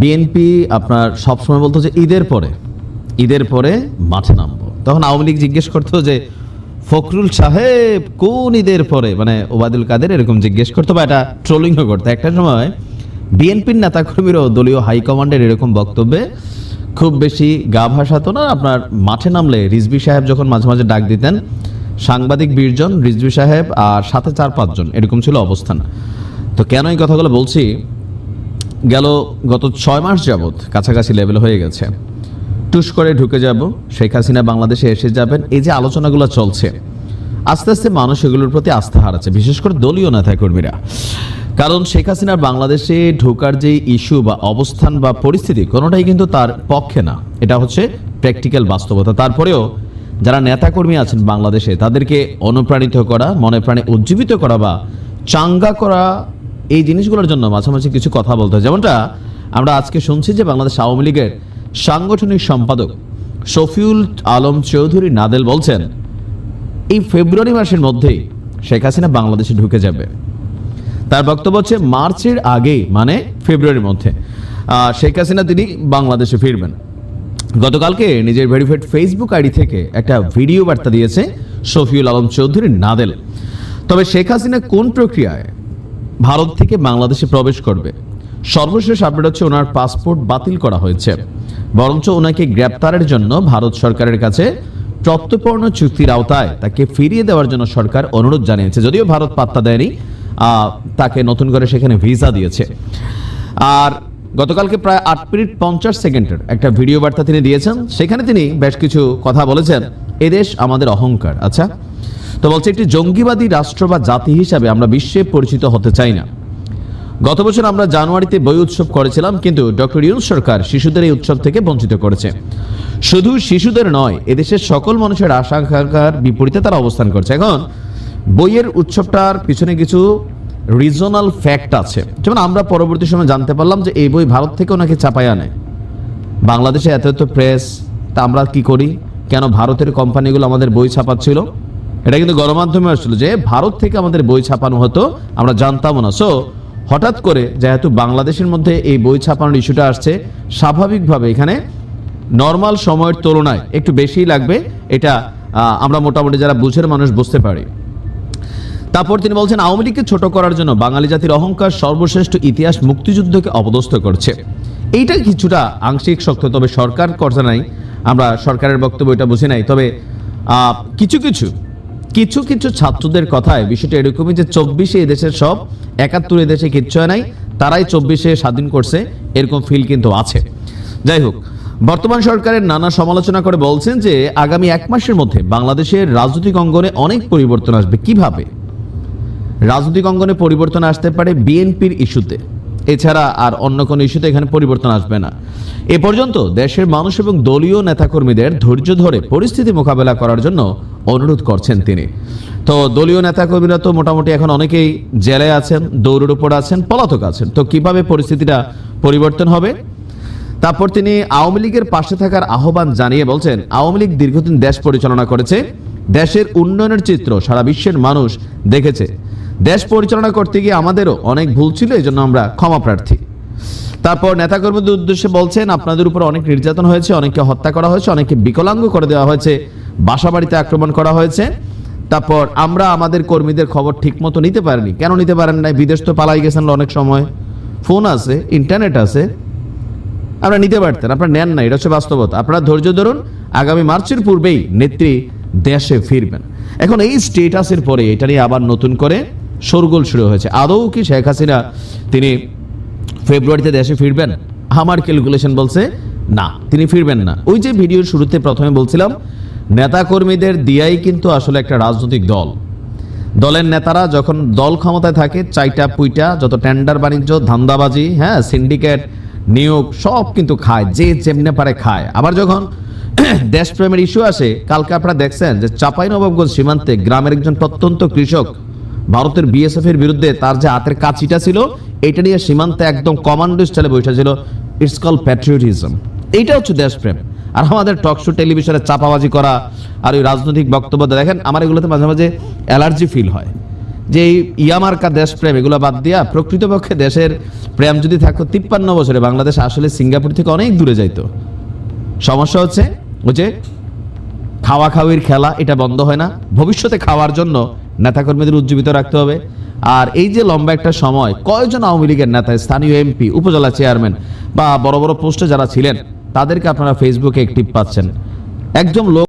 BNP আপনার সবসময় বলতো যে ঈদের পরে ঈদের পরে মাঠে নামবো। তখন আওয়ামী লীগ জিজ্ঞেস করতো যে, ফখরুল সাহেব কোন ঈদের পরে? মানে ওবায়দুল কাদের এরকম জিজ্ঞেস করতো বা এটা ট্রোলিংও করতো। একটা সময় বিএনপির নেতাকর্মীরাও দলীয় হাইকমান্ডের এরকম বক্তব্যে খুব বেশি গা ভাসাতো না। আপনার মাঠে নামলে রিজবি সাহেব যখন মাঝে মাঝে ডাক দিতেন, সাংবাদিক বীরজন রিজবি সাহেব আর সাথে চার পাঁচজন এরকম ছিল অবস্থান। তো কেন এই কথাগুলো বলছি? গেল গত ছয় মাস যাবৎ কাছাকাছি লেভেল হয়ে গেছে। টুস করে ঢুকে যাব, শেখ হাসিনা বাংলাদেশে এসে যাবেন, এই যে আলোচনাগুলো চলছে, আস্তে আস্তে মানুষ এগুলোর প্রতি আস্থা হারাচ্ছে, বিশেষ করে দলীয় নেতাকর্মীরা। কারণ শেখ হাসিনার বাংলাদেশে ঢোকার যে ইস্যু বা অবস্থান বা পরিস্থিতি, কোনোটাই কিন্তু তার পক্ষে না। এটা হচ্ছে প্র্যাকটিক্যাল বাস্তবতা। তারপরেও যারা নেতাকর্মী আছেন বাংলাদেশে, তাদেরকে অনুপ্রাণিত করা, মনে প্রাণে উজ্জীবিত করা বা চাঙ্গা করা এই জিনিসগুলোর জন্য মাঝামাঝি কিছু কথা বলতে হয়। যেমনটা আমরা আজকে শুনছি যে বাংলাদেশ আওয়ামী লীগের সাংগঠনিক সম্পাদক শফিউল আলম চৌধুরী নাদেল বলছেন, এই ফেব্রুয়ারি মাসের মধ্যেই শেখ হাসিনা বাংলাদেশে ঢুকে যাবে। তার বক্তব্য হচ্ছে, মার্চের আগেই মানে ফেব্রুয়ারির মধ্যে শেখ হাসিনা তিনি বাংলাদেশে ফিরবেন। গতকালকে নিজের ভেরিফাইড ফেসবুক আইডি থেকে একটা ভিডিও বার্তা দিয়েছে শফিউল আলম চৌধুরী নাদেল। তবে শেখ হাসিনা কোন প্রক্রিয়ায় ভারত থেকে বাংলাদেশে প্রবেশ করবে। সর্বশেষ আপডেট হচ্ছে ওনার পাসপোর্ট বাতিল করা হয়েছে। বরঞ্চ ওনাকে গ্রেপ্তারের জন্য ভারত সরকারের কাছে প্রত্যর্পণ চুক্তির আওতায় তাকে ফিরিয়ে দেওয়ার জন্য সরকার অনুরোধ জানিয়েছে। যদিও ভারত পাত্তা দেয়নি তাকে নতুন করে সেখানে ভিসা দিয়েছে। আর গতকালকে প্রায় আট মিনিট পঞ্চাশ সেকেন্ডের একটা ভিডিও বার্তা তিনি দিয়েছেন। সেখানে তিনি বেশ কিছু কথা বলেছেন। এদেশ আমাদের অহংকার। আচ্ছা তো বলছে, একটি জঙ্গিবাদী রাষ্ট্র বা জাতি হিসাবে আমরা বিশ্বে পরিচিত হতে চাই না। গত বছর আমরা জানুয়ারিতে বই উৎসব করেছিলাম, কিন্তু ডক্টর ইউনুস সরকার শিশুদের এই উৎসব থেকে বঞ্চিত করেছে। শুধু শিশুদের নয়, এদেশের সকল মানুষের আশা আকাঙ্ক্ষার বিপরীতে তারা অবস্থান করছে। এখন, বইয়ের উৎসবটার পিছনে কিছু রিজনাল ফ্যাক্ট আছে। যেমন আমরা পরবর্তী সময় জানতে পারলাম যে এই বই ভারত থেকে ওনাকে চাপাই আনে। বাংলাদেশে এত এত প্রেস তা আমরা কি করি? কেন ভারতের কোম্পানিগুলো আমাদের বই ছাপাচ্ছিল? এটা কিন্তু গণমাধ্যমে আসছিল যে ভারত থেকে আমাদের বই ছাপানো হতো, আমরা জানতামও না। সো হঠাৎ করে যেহেতু বাংলাদেশের মধ্যে এই বই ছাপানোর ইস্যুটা আসছে, স্বাভাবিকভাবে এখানে নর্মাল সময়ের তুলনায় একটু বেশিই লাগবে। এটা আমরা মোটামুটি যারা বুঝের মানুষ বুঝতে পারি। তারপর তিনি বলছেন, আওয়ামী লীগকে ছোট করার জন্য বাঙালি জাতির অহংকার সর্বশ্রেষ্ঠ ইতিহাস মুক্তিযুদ্ধকে অপদস্থ করছে। এইটা কিছুটা আংশিক শক্ত, তবে সরকার করছে নাই। আমরা সরকারের বক্তব্য এটা বুঝি নাই। তবে কিছু কিছু কিছু কিছু ছাত্রদের কথায় বিষয়টা এরকমই যে চব্বিশে এদেশের সব, একাত্তর এদেশে কিচ্ছু নাই, তারাই চব্বিশে স্বাধীন করছে, এরকম ফিল কিন্তু আছে। যাই হোক, বর্তমান সরকারের নানা সমালোচনা করে বলছেন যে আগামী এক মাসের মধ্যে বাংলাদেশের রাজনৈতিক অঙ্গনে অনেক পরিবর্তন আসবে। কীভাবে? রাজনৈতিক অঙ্গনে পরিবর্তন আসতে পারে বিএনপির ইস্যুতে। এছাড়া আর অন্য কোনো ইস্যুতে এখানে পরিবর্তন আসবে না। এ পর্যন্ত দেশের মানুষ এবং দলীয় নেতাকর্মীদের ধৈর্য ধরে পরিস্থিতি মোকাবেলা করার জন্য অনুরোধ করছেন তিনি। তো দলীয় নেতাকর্মীরা তো মোটামুটি এখন অনেকেই জেলে আছেন, দৌড়ের উপর আছেন, পলাতক আছেন। তো কীভাবে পরিস্থিতিটা পরিবর্তন হবে? তারপর তিনি আওয়ামী লীগের পাশে থাকার আহ্বান জানিয়ে বলছেন, আওয়ামী লীগ দীর্ঘদিন দেশ পরিচালনা করেছে, দেশের উন্নয়নের চিত্র সারা বিশ্বের মানুষ দেখেছে। দেশ পরিচালনা করতে গিয়ে আমাদেরও অনেক ভুল ছিল এই জন্য আমরা ক্ষমা প্রার্থী। তারপর নেতাকর্মীদের উদ্দেশ্যে বলছেন, আপনাদের উপর অনেক নির্যাতন হয়েছে, অনেককে হত্যা করা হয়েছে, অনেককে বিকলাঙ্গ করে দেওয়া হয়েছে। বাসা বাড়িতে আক্রমণ করা হয়েছে। তারপর আমরা আমাদের কর্মীদের খবর ঠিকমতো নিতে পারিনি। কেন নিতে পারেন নাই? বিদেশ তো পালাই গেছেন অনেক সময়। ফোন আছে, ইন্টারনেট আছে। আপনারা নিতে পারতেন, আপনারা নেন না এটা হচ্ছে বাস্তবতা। আপনারা ধৈর্য ধরুন, আগামী মার্চের পূর্বেই নেত্রী দেশে ফিরবেন। এখন এই স্টেটাসের পরে এটা নিয়ে আবার নতুন করে শোরগোল শুরু হয়েছে। আদৌ কি শেখ হাসিনা তিনি ফেব্রুয়ারিতে দেশে ফিরবেন? আমার ক্যালকুলেশন বলছে না, তিনি ফিরবেন না। ওই যে ভিডিওর শুরুতে প্রথমে বলছিলাম নেতাকর্মীদের দিয়াই কিন্তু আসলে একটা রাজনৈতিক দল। দলের নেতারা যখন দল ক্ষমতায় থাকে, চাইটা পুইটা, যত টেন্ডার বাণিজ্য, ধান্দাবাজি হ্যাঁ সিন্ডিকেট, নিয়োগ, সব কিন্তু খায়, যে যেমনে পারে খায়। আবার যখন দেশপ্রেমের ইস্যু আসে, কালকে আপনারা দেখছেন যে চাপাই নবাবগঞ্জ সীমান্তে গ্রামের একজন প্রত্যন্ত কৃষক ভারতের বিএসএফ এর বিরুদ্ধে তার যে হাতের কাছিটা ছিল, এটা নিয়ে সীমান্তে একদম কমান্ডো স্টাইলে বসে ছিল ইটস কল প্যাট্রিয়টিজম এইটা হচ্ছে দেশপ্রেম। আর আমাদের টক শো টেলিভিশনে চাপাবাজি করা আর ওই রাজনৈতিক বক্তব্য দেখেন, আমার এগুলোতে মাঝে মাঝে অ্যালার্জি ফিল হয়। যে এই ইয়ামার্কা দেশপ্রেম, এগুলো বাদ দিয়া প্রকৃতপক্ষে দেশের প্রেম যদি থাকতো, তিপ্পান্ন বছরে বাংলাদেশ আসলে সিঙ্গাপুর থেকে অনেক দূরে যাইতো। সমস্যা হচ্ছে ওই যে খাওয়া খাওয়ির খেলা, এটা বন্ধ হয় না। ভবিষ্যতে খাওয়ার জন্য নেতাকর্মীদের উজ্জীবিত রাখতে হবে। আর এই যে লম্বা একটা সময়, কয়জন আওয়ামী লীগের নেতা, স্থানীয় এমপি, উপজেলা চেয়ারম্যান বা বড় বড় পোস্টে যারা ছিলেন তাদেরকে আপনারা ফেসবুকে একটি পাচ্ছেন। একজন লোক